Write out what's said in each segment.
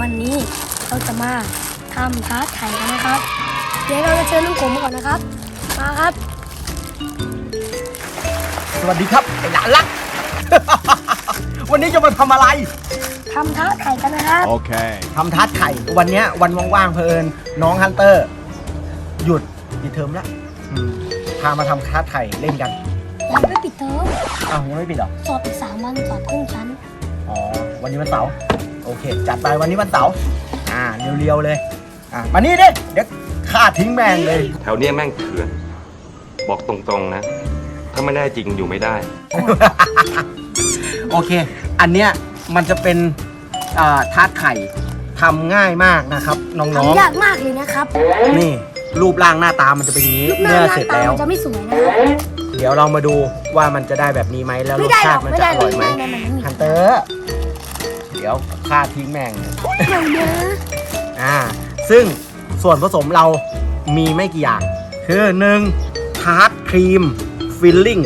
วันนี้เราจะมาทำท้าไถ่กันนะครับ เดี๋ยวเราจะเชิญลุงกบมาก่อนนะครับ มาครับ สวัสดีครับไอ้หลานรัก วันนี้จะมาทำอะไรทำท้าไถ่กันนะครับ Okay. ทำทัดไข่ วันเนี้ยวันว่างๆเพลินน้องฮันเตอร์ หยุดปิดเทอมแล้วอืมพามาทำทัดไข่เล่นกันยังไม่ปิดเทอมอ้าวยังไม่ปิดเหรอ สอบอีกสามวันสอบครึ่งชั้น อ๋อ วันนี้วันเสาร์โอเค จัดไปวันนี้วันเสาร์อ่าเรียวๆเลย อ่ามานี่ดิเดี๋ยวฆ่าทิ้งแม่งเลย แถวเนี้ยแม่งเถื่อน บอกตรงๆนะ ถ้าไม่ได้จริงอยู่ไม่ได้ โอเค อันเนี้ยมันจะเป็นอ่าทาดไข่ทำง่ายมากนะครับ น้องทำยากมากเลยนะครับๆ นี่ รูปร่างหน้าตามันจะเป็นอย่างนี้ลูกหน้าเมื่อหน้าเสร็จตาแล้ว มันจะไม่สวยนะครับเดี๋ยวเรามาดูว่ามันจะได้แบบนี้ไหมแล้วรไม่สได้หรชาอกติมันไม่จะได้อเลร่อยยไหมไม่ได้มันไม่มีฮันเตอร์เดี๋ยวฆ่าทิ้งแม่งเลยเดี๋ยวนะอ่าซึ่งส่วนผสมเรามีไม่กี่อย่าง คือหนึ่งทาร์ตครีมฟิลลิ่ง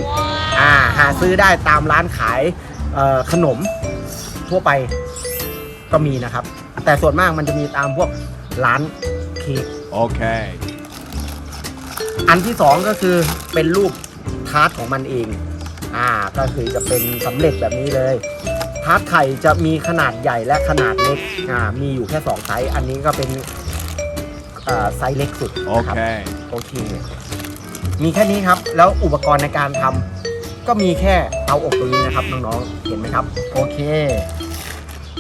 อ่าหาซื้อได้ตามร้านขายเอ่อขนมทั่วไปก็มีนะครับ แต่ส่วนมากมันจะมีตามพวกร้านเค้ก Okay. อันที่สองก็คือเป็นรูปทาร์ตของมันเอง อ่าก็คือจะเป็นสำเร็จแบบนี้เลย ทาร์ตไข่จะมีขนาดใหญ่และขนาดเล็กอ่ามีอยู่แค่สองไซส์อันนี้ก็เป็นอ่าไซส์เล็กสุดนะครับ Okay. โอเค มีแค่นี้ครับ แล้วอุปกรณ์ในการทำก็มีแค่เตาอบตรงนี้นะครับน้องๆเห็นไหมครับ โอเค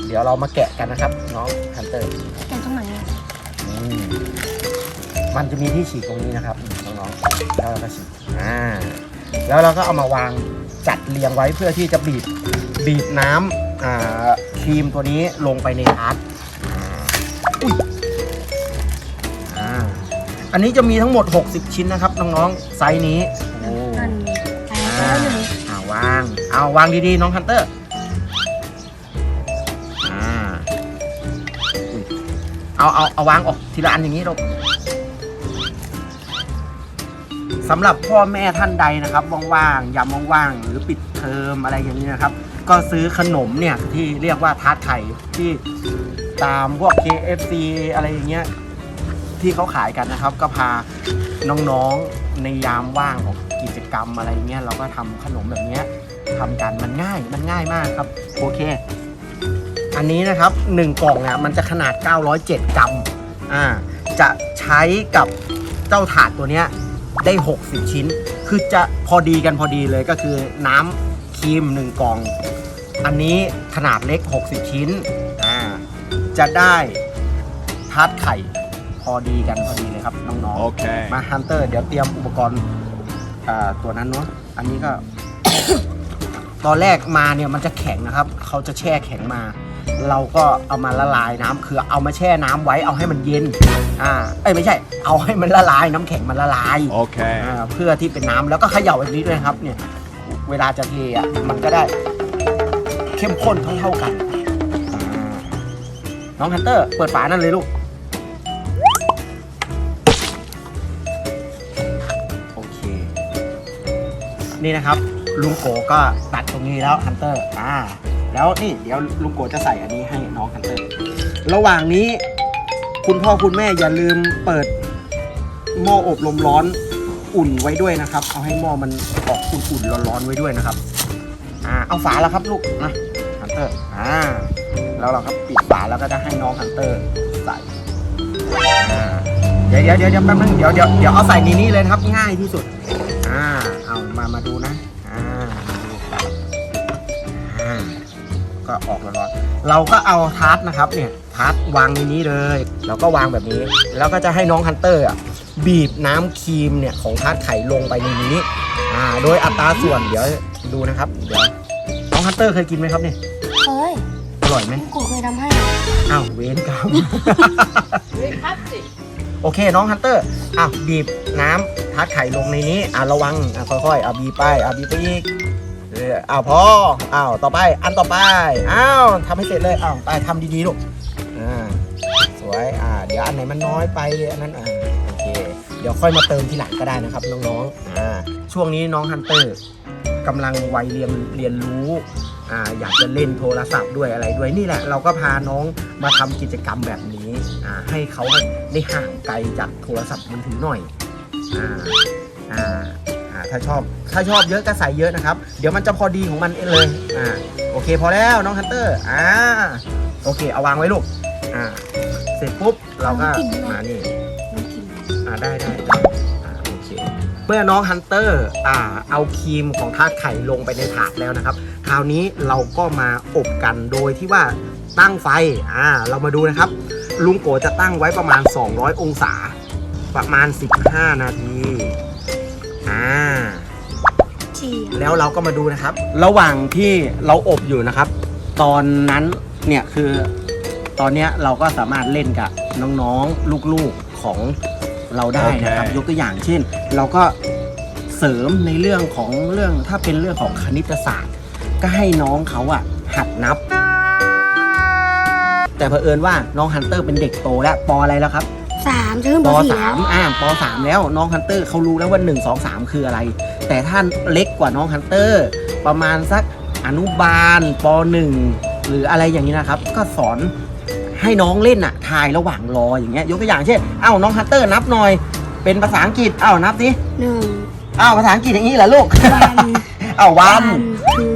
เดี๋ยวเรามาแกะกันนะครับ น้องฮันเตอร์แต่ตรงไหนอะอืมมันจะมีที่ฉีกตรงนี้นะครับน้องๆแล้วเราก็ฉีกอ่าแล้วเราก็เอามาวางจัดเรียงไว้เพื่อที่จะบีบ บีบน้ำครีมตัวนี้ลงไปในทาร์ตอันนี้จะมีทั้งหมด 60 ชิ้นนะครับน้องๆไซส์นี้โอ้นั่นไงอ่าวหนึ่งอ่าวางเอาวางดีๆ น้องฮันเตอร์เอาเอาเอาวางออกทีละอันอย่างนี้ลูกสำหรับพ่อแม่ท่านใดนะครับว่างๆยามว่างๆหรือปิดเทอมอะไรอย่างนี้นะครับ ก็ซื้อขนมเนี่ยที่เรียกว่าทาร์ตไข่ที่ตามพวก KFC อะไรอย่างเงี้ยที่เขาขายกันนะครับ ก็พาน้องๆในยามว่างของกิจกรรมอะไรเงี้ยเราก็ทำขนมแบบเนี้ยทำกันมันง่ายมันง่ายมากครับโอเค อันนี้นะครับ 1 กล่องอะมันจะขนาด 907 กรัมอ่าจะใช้กับเจ้าถาดตัวเนี้ยได้ 60 ชิ้น คือจะพอดีกันพอดีเลยก็คือน้ำ รีม 1 กล่อง อันนี้ขนาดเล็ก 60 ชิ้นอ่าจะได้ทาร์ตไข่ พอดีกันพอดีเลยครับน้องๆ Okay. มาฮันเตอร์เดี๋ยวเตรียมอุปกรณ์อ่าตัวนั้นเนาะอันนี้ก็ ตอนแรกมาเนี่ยมันจะแข็งนะครับ เขาจะแช่แข็งมา เราก็เอามาละลายน้ำคือเอามาแช่น้ำไว้เอาให้มันเย็นอ่าเอ้ยไม่ใช่ เอาให้มันละลายน้ำแข็งมันละลาย Okay. อ่าเพื่อที่เป็นน้ำแล้วก็เขย่าแบบนี้ด้วยนะครับเนี่ย เวลาจะเทอะมันก็ได้เข้มข้นเท่าๆกัน น้องฮันเตอร์ เปิดฝานั่นเลยลูก โอเค นี่นะครับ ลุงโกก็ตัดตรงนี้แล้วฮันเตอร์อ่าแล้วนี่เดี๋ยวลุงโกจะใส่อันนี้ให้น้องฮันเตอร์ ระหว่างนี้คุณพ่อคุณแม่อย่าลืมเปิดหม้ออบลมร้อนอุ่นไว้ด้วยนะครับ เอาให้หม้อมันออก อุ่นๆร้อนๆไว้ด้วยนะครับ อ่าเอาฝาแล้วครับลูกนะฮันเตอร์ อ่า แล้วเราก็ปิดฝาแล้วก็จะให้น้องฮันเตอร์ใส่อ่าเดี๋ยวเดี๋ยวเดี๋ยวแป๊บนึงเดี๋ยวเดี๋ยวเดี๋ยวเอาใส่ในนี้เลยนะครับง่ายที่สุด อ่า เอามามาดูนะ อ่ามาดูอ่าก็ออกร้อนๆเราก็เอาทาร์ตนะครับเนี่ยทาร์ตวางในนี้เลย แล้วก็วางแบบนี้ แล้วก็จะให้น้องฮันเตอร์อะ บีบน้ำครีมเนี่ยของทาร์ตไข่ลงไปในนี้อ่าโดยอัตราส่วนเดี๋ยวดูนะครับเดี๋ยวน้องฮันเตอร์เคยกินไหมครับเนี่ยเฮ้ยอร่อยไหมลุงกบเคยทำให้อ้าวเวนกรรมโอเคน้องฮันเตอร์อะบีบน้ำทัดไข่ลงในนี้อะระวังอะค่อยๆอะบีบไปอะบีบไปอีกเอออ้าวพออ้าวต่อไปอันต่อไปอ้าวทำให้เสร็จเลยอ้าวไปทำดีๆลูกอ่าสวยอ่าเดี๋ยวอันไหนมันน้อยไปอันนั้นอ่าโอเคเดี๋ยวค่อยมาเติมทีหลังก็ได้นะครับน้องๆอ่าช่วงนี้น้องฮันเตอร์กำลังวัยเรียนเรียนรู้อ่าอยากจะเล่นโทรศัพท์ด้วยอะไรด้วยนี่แหละ เราก็พาน้องมาทำกิจกรรมแบบนี้อ่าให้เขาได้ห่างไกลจากโทรศัพท์มือถือหน่อยอ่าอ่าอ่าถ้าชอบถ้าชอบเยอะก็ใส่เยอะนะครับ เดี๋ยวมันจะพอดีของมันเองเลยอ่าโอเค พอแล้วน้องฮันเตอร์อ่าโอเค เอาวางไว้ลูกอ่าเสร็จปุ๊บเราก็มานี่อ่า ได้ได้ได้อ่าโอเค เมื่อน้องฮันเตอร์อ่าเอาครีมของทาดไข่ลงไปในถาดแล้วนะครับ คราวนี้เราก็มาอบกันโดยที่ว่าตั้งไฟอ่าเรามาดูนะครับ ลุงโกจะตั้งไว้ประมาณ 200 องศา ประมาณ 15 นาทีอ่าเชียร์แล้วเราก็มาดูนะครับ ระหว่างที่เราอบอยู่นะครับ ตอนนั้นเนี่ยคือตอนเนี้ยเราก็สามารถเล่นกับน้องๆ ลูกๆของ เราได้นะครับ โอเค ยกตัวอย่างเช่น เราก็เสริมในเรื่องของเรื่องถ้าเป็นเรื่องของคณิตศาสตร์ ก็ให้น้องเขาอะหัดนับ แต่เผอิญว่าน้องฮันเตอร์เป็นเด็กโตแล้วปออะไรแล้วครับสามจะขึ้นปปสี่สาแล้วมอ่าปสามแล้วน้องฮันเตอร์เขารู้แล้วว่า 1 2 3 คืออะไร แต่ท่านเล็กกว่าน้องฮันเตอร์ ประมาณสักอนุบาลปหนึ่งหรืออะไรอย่างนี้นะครับ ก็สอน ให้น้องเล่นอะทายระหว่างรออย่างเงี้ยยกตัวอย่างเช่นเอ้าน้องฮันเตอร์นับหน่อย เป็นภาษาอังกฤษเอ้านับสิหนึ่งเอ้าภาษาอังกฤษอย่างนี้เหรอลูกวันเอ้าวัน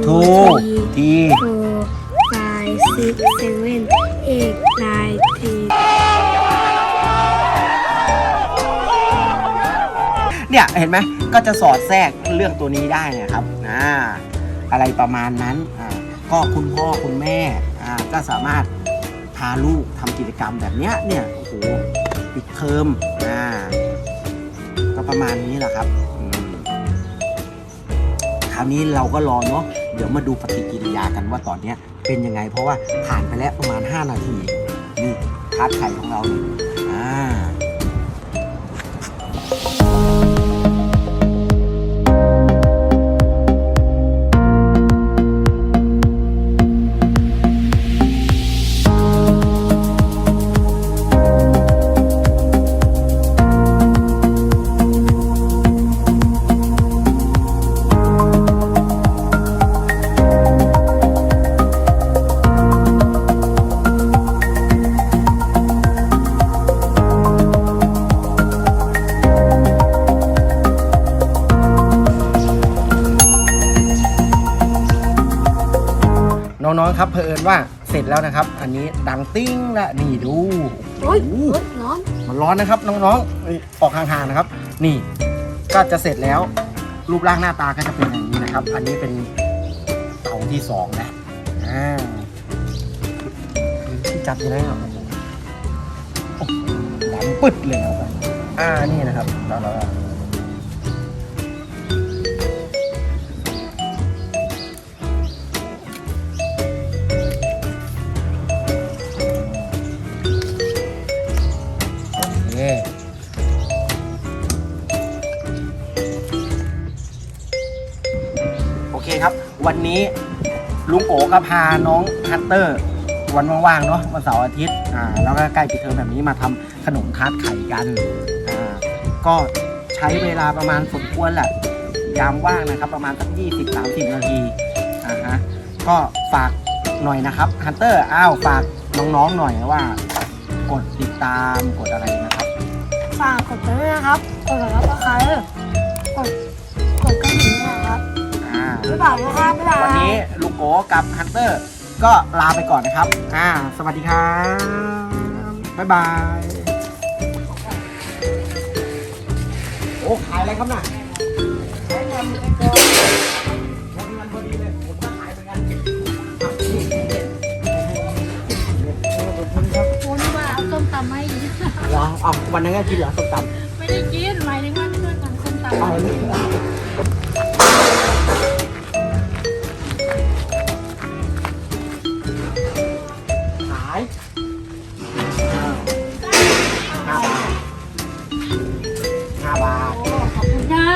ทูทูทีโฟไฟซิกเซเว่นเอ็กไนทีเนี่ยเห็นไหมก็จะสอดแทรกเรื่องตัวนี้ได้เนะครับอ่าอะไรประมาณนั้นอ่าก็คุณพ่อคุณแม่อ่าก็สามารถ พาลูกทำกิจกรรมแบบเนี้ยเนี่ยโอ้โหปิดเทอมอ่าก็ประมาณนี้แหละครับอืมคราวนี้เราก็รอเนาะเดี๋ยวมาดูปฏิกิริยากันว่าตอนเนี้ยเป็นยังไง เพราะว่าผ่านไปแล้วประมาณ 5 นาทีนี่ทาร์ไข่ของเรานี่ น้องๆครับเพอิญว่าเสร็จแล้วนะครับ อันนี้ดังติ้งและนี่ดูโอ้ยโอ้โหรถร้อน มันร้อนนะครับน้องๆเอ้ยออกห่างๆนะครับ นี่ก็จะเสร็จแล้ว รูปร่างหน้าตาก็จะเป็นอย่างนี้นะครับ อันนี้เป็นเตาที่สองนะอ่าที่จับอยู่แล้วโอ้โหดำปึ๊ดเลยครับอ่านี่นะครับแล้วเรา เคโอเคครับ วันนี้ลุงโอก็พาน้องฮัตเตอร์ วันว่างๆเนาะวันเสาร์อาทิตย์อ่าแล้วก็ใกล้ปิดเทอมแบบนี้มาทำขนมทาร์ตไข่กันอ่าก็ใช้เวลาประมาณสมควรแหละยามว่างนะครับประมาณสัก20 30 นาทีอ่าฮะก็ฝากหน่อยนะครับฮันเตอร์อ้าวฝากน้องๆหน่อยว่า กดติดตามกดอะไรนะครับ ฝากกดกันด้วยนะครับ กดแล้วก็ใครกดกดกระดิ่งด้วยนะครับอ่าบ๊ายบายนะครับบ๊ายบาย วันนี้ลุงโกกับฮันเตอร์ ก็ลาไปก่อนนะครับ อ่า สวัสดีครับ บ๊ายบาย โอ้ ขายอะไรครับน่ะ เหรอเอาวันนั้นก็กินเหรอส้มตำไม่ได้กินหมายถึงว่าเพื่อนทำส้มตำเอาเลยขายห้าบาทห้าบาทโอ้ขอบคุณค่ะ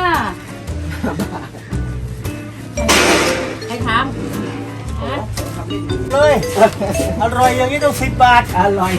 ใครทำฮะเลย อร่อยอย่างนี้ต้องสิบบาท อร่อย